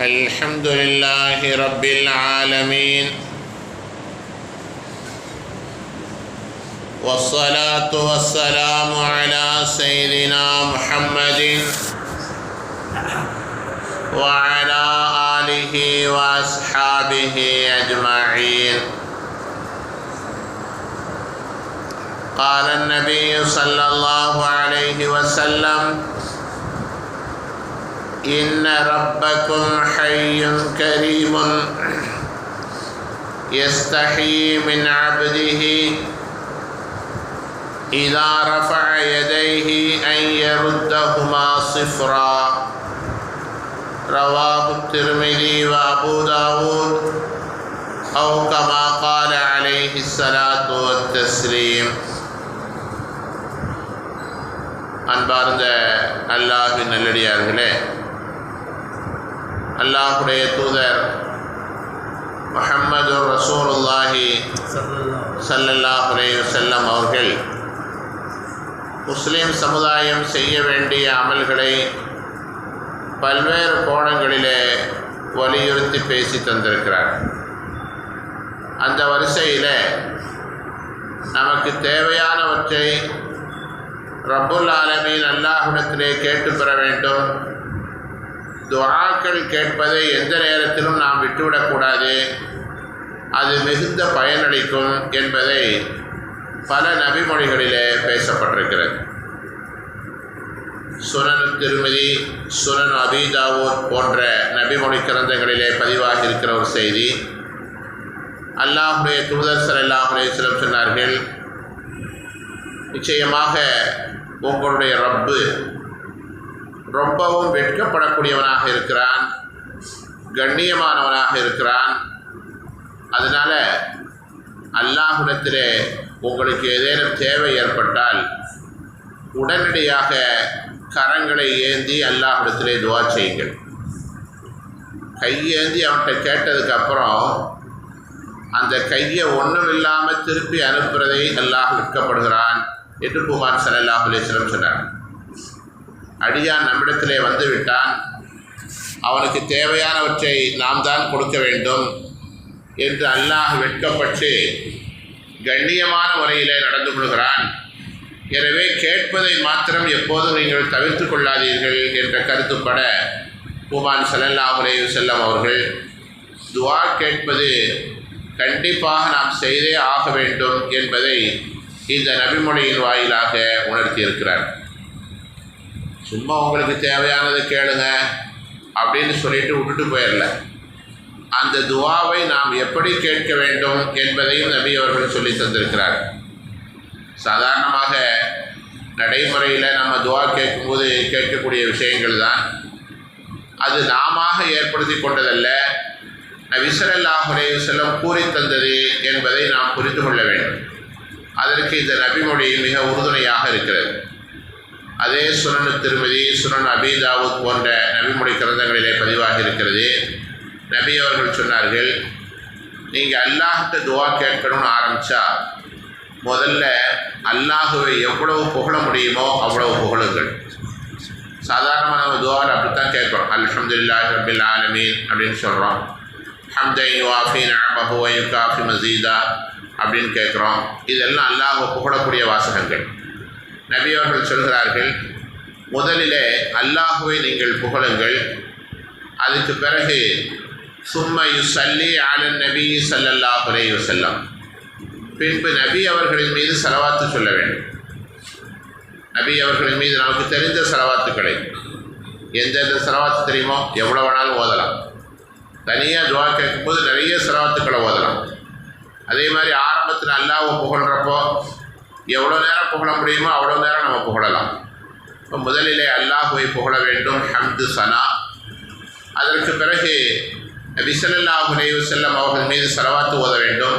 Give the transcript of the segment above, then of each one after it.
الحمد لله رب العالمين والصلاة والسلام على سيدنا محمد وعلى آله وأصحابه أجمعين. قال النبي صلى الله عليه وسلم إن ربكم حي كريم يستحي من عبده إذا رفع يديه أن يردهما صفرا رواه الترمذي وأبو داود أو كما قال عليه الصلاة والتسليم அன்பார்ந்த அல்லாஹின் நல்லடியார்களே அல்லாஹுடைய தூதர் மஹம்மது ரசூலுல்லாஹி சல்லல்லாஹ் செல்லம் அவர்கள் முஸ்லீம் சமுதாயம் செய்ய வேண்டிய அமல்களை பல்வேறு கோணங்களிலே வலியுறுத்தி பேசி தந்திருக்கிறார். அந்த வரிசையில் நமக்கு தேவையானவற்றை ரப்புல் ஆலமீன் அல்லாஹுடத்திலே கேட்டு பெற வேண்டும். துவாக்கள் கேட்பதை எந்த நேரத்திலும் நாம் விட்டுவிடக்கூடாது. அது மிகுந்த பயனளிக்கும் என்பதை பல நபிமொழிகளிலே பேசப்பட்டிருக்கிறது. சுனன் திருமதி சுனன் அபிதாவூர் போன்ற நபிமொழி கிரந்தங்களிலே பதிவாகி இருக்கிற ஒரு செய்தி அல்லாஹுடைய தூதர் சல்லாஹ் அலையம் சொன்னார்கள் நிச்சயமாக உங்களுடைய ரப்பு ரொம்பவும் வெட்கப்படக்கூடியவனாக இருக்கிறான். கண்ணியமானவனாக இருக்கிறான். அதனால் அல்லாஹுடத்திலே உங்களுக்கு ஏதேனும் தேவை ஏற்பட்டால் உடனடியாக கரங்களை ஏந்தி அல்லாஹுடத்திலே துவா செய்யுங்கள். கையேந்தி அவன்கிட்ட கேட்டதுக்கப்புறம் அந்த கையை ஒன்றும் இல்லாமல் திருப்பி அனுப்புறதை அல்லாஹ் விற்கப்படுகிறான் என்று குமார் சல்லாஹ் அலிஸ்லம் சொன்னார். அடியான் நம்மிடத்திலே வந்துவிட்டான். அவனுக்கு தேவையானவற்றை நாம் தான் கொடுக்க வேண்டும் என்று அல்லாஹ் வெட்கப்பட்டு கண்ணியமான முறையிலே நடந்து கொள்கிறான். எனவே கேட்பதை மாத்திரம் எப்போதும் நீங்கள் தவிர்த்து கொள்ளாதீர்கள் என்ற கருத்துப்பட பூமான் சல்லல்லாஹ் அலைஹி செல்லம் அவர்கள் துவா கேட்பது கண்டிப்பாக நாம் செய்தே ஆக வேண்டும் என்பதை இந்த நபிமொழியின் வாயிலாக உணர்த்தியிருக்கிறார். சும்மா உங்களுக்கு தேவையானதை கேளுங்க அப்படின்னு சொல்லிட்டு விட்டுட்டு போயிடல. அந்த துவாவை நாம் எப்படி கேட்க வேண்டும் என்பதையும் நபி அவர்கள் சொல்லி தந்திருக்கிறார். சாதாரணமாக நடைமுறையில் நம்ம துவா கேட்கும்போது கேட்கக்கூடிய விஷயங்கள் தான். அது நாம ஏற்படுத்தி கொண்டதல்ல. நபிசல்லாஹுலே செல்லம் கூறி தந்தது என்பதை நாம் புரிந்து கொள்ள வேண்டும். அதற்கு இந்த நபிமொழி மிக உறுதுணையாக இருக்கிறது. அதே சுனனு திருமதி சுனன் அபிதாவுத் போன்ற நபிமொழி கிரந்தங்களிலே பதிவாக இருக்கிறது நபி அவர்கள் சொன்னார்கள் நீங்கள் அல்லாஹ்கிட்ட துவா கேட்கணும்னு ஆரம்பித்தா முதல்ல அல்லாஹுவை எவ்வளவு புகழ முடியுமோ அவ்வளவு புகழுங்கள். சாதாரணமாக நம்ம துவாவில் அப்படித்தான் கேட்குறோம். அல்ஹம்துல்லா ரபில் ஆலமீன் அப்படின்னு சொல்கிறோம் ஹம்தை வாஃபி நபஹு காஃபி மசீதா அப்படின்னு கேட்குறோம். இதெல்லாம் அல்லாஹ் புகழக்கூடிய வாசகங்கள். நபி அவர்கள் சொல்கிறார்கள் முதலிலே அல்லாஹுவை நீங்கள் புகழுங்கள். அதுக்கு பிறகு சும்மா யுசல்லி ஆலன் நபி சல்லல்லாஹ் அலே செல்லம் பின்பு நபி அவர்களின் மீது செலவாத்து சொல்ல வேண்டும். நபி அவர்களின் மீது நமக்கு தெரிந்த செலவாத்துக்களை. எந்தெந்த செலவாத்து தெரியுமோ எவ்வளோ வேணாலும் ஓதலாம். தனியாக துவா கேட்கும்போது நிறைய செலவாத்துக்களை ஓதலாம். அதே மாதிரி ஆரம்பத்தில் அல்லாவை புகழ்கிறப்போ எவ்வளோ நேரம் புகழ முடியுமோ அவ்வளோ நேரம் நம்ம புகழலாம். இப்போ முதலிலே அல்லாஹுவை புகழ வேண்டும் ஹம்து சனா. அதற்கு பிறகு நபி ஸல்லல்லாஹு செல்லம் அவர்கள் மீது செலவாத்து ஓத வேண்டும்.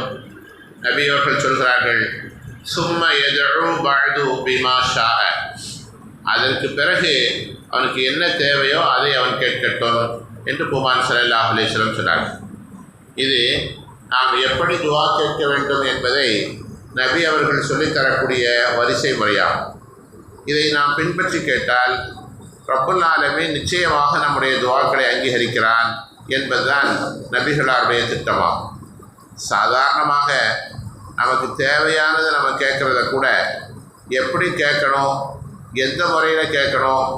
நபி அவர்கள் சொல்கிறார்கள் சும்ம எதழும் பழுது பிமா ஷா அதற்கு பிறகு அவனுக்கு என்ன தேவையோ அதை அவன் கேட்கட்டும் என்று புமான் ஸல்லல்லாஹு அலேஸ்வரம் சொன்னார் சொன்னார்கள். இது நாம் எப்படி துவா கேட்க வேண்டும் என்பதை நபி அவர்கள் சொல்லித்தரக்கூடிய வரிசை முறையாகும். இதை நாம் பின்பற்றி கேட்டால் ரப்புல் ஆலமீன் நிச்சயமாக நம்முடைய துவாக்களை அங்கீகரிக்கிறான் என்பதுதான் நபிகளாருடைய திட்டமாகும். சாதாரணமாக நமக்கு தேவையானதை நம்ம கேட்குறத கூட எப்படி கேட்கணும் எந்த முறையில் கேட்கணும்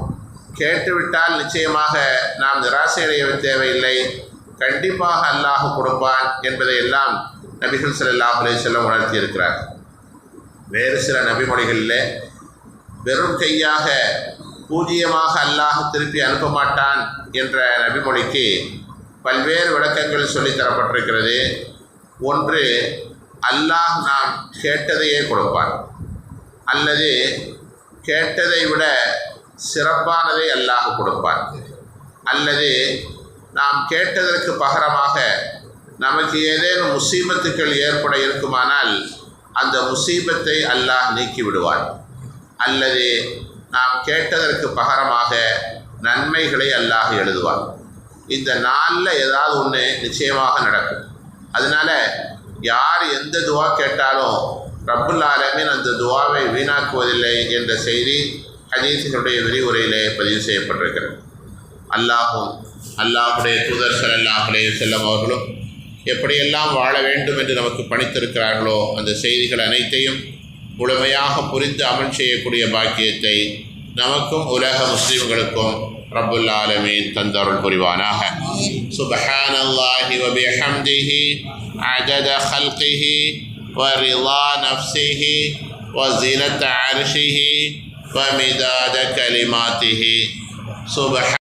கேட்டுவிட்டால் நிச்சயமாக நாம் நிராசையடைய தேவையில்லை கண்டிப்பாக அல்லாஹ் கொடுப்பான் என்பதையெல்லாம் நபிகள் ஸல்லல்லாஹு அலேசல்லம் உணர்த்தியிருக்கிறார். வேறு சில நபிமொழிகளில் வெறும் கையாக பூஜ்ஜியமாக அல்லாஹ் திருப்பி அனுப்ப மாட்டான் என்ற நபிமொழிக்கு பல்வேறு விளக்கங்கள் சொல்லித் தரப்பட்டிருக்கிறது. ஒன்று அல்லாஹ் நாம் கேட்டதையே கொடுப்பான். அல்லது கேட்டதை விட சிறப்பானதை அல்லாஹ் கொடுப்பான். அல்லது நாம் கேட்டதற்கு பகரமாக நமக்கு ஏதேனும் முசீபத்துக்கள் ஏற்பட இருக்குமானால் அந்த முசீபத்தை அல்லாஹ் நீக்கி விடுவான் அல்லது நாம் கேட்டதற்கு பகரமாக நன்மைகளை அல்லாஹ் எழுதுவான். இந்த நாளில் ஏதாவது ஒன்று நிச்சயமாக நடக்கும். அதனால் யார் எந்த துவா கேட்டாலும் ரப்புல் அந்த துவாவை வீணாக்குவதில்லை என்ற செய்தி ஹதீஸுகளுடைய விரிவுரையிலே பதிவு செய்யப்பட்டிருக்கிறது. அல்லாஹும் அல்லாஹுடைய தூதர் ஸல்லல்லாஹு செல்லும் அவர்களும் எப்படியெல்லாம் வாழ வேண்டும் என்று நமக்கு பணித்திருக்கிறார்களோ அந்த செய்திகள் அனைத்தையும் முழுமையாக புரிந்து அமல் செய்யக்கூடிய பாக்கியத்தை நமக்கும் உலக முஸ்லிம்களுக்கும் ரப்புல் ஆலமீன் தந்தருள் புரிவானாக சுபஹான் அல்லாஹி வபிஹம்திஹி عدد خلقه ورضا نفسه وزنة عرشه ومداد كلماته سبحان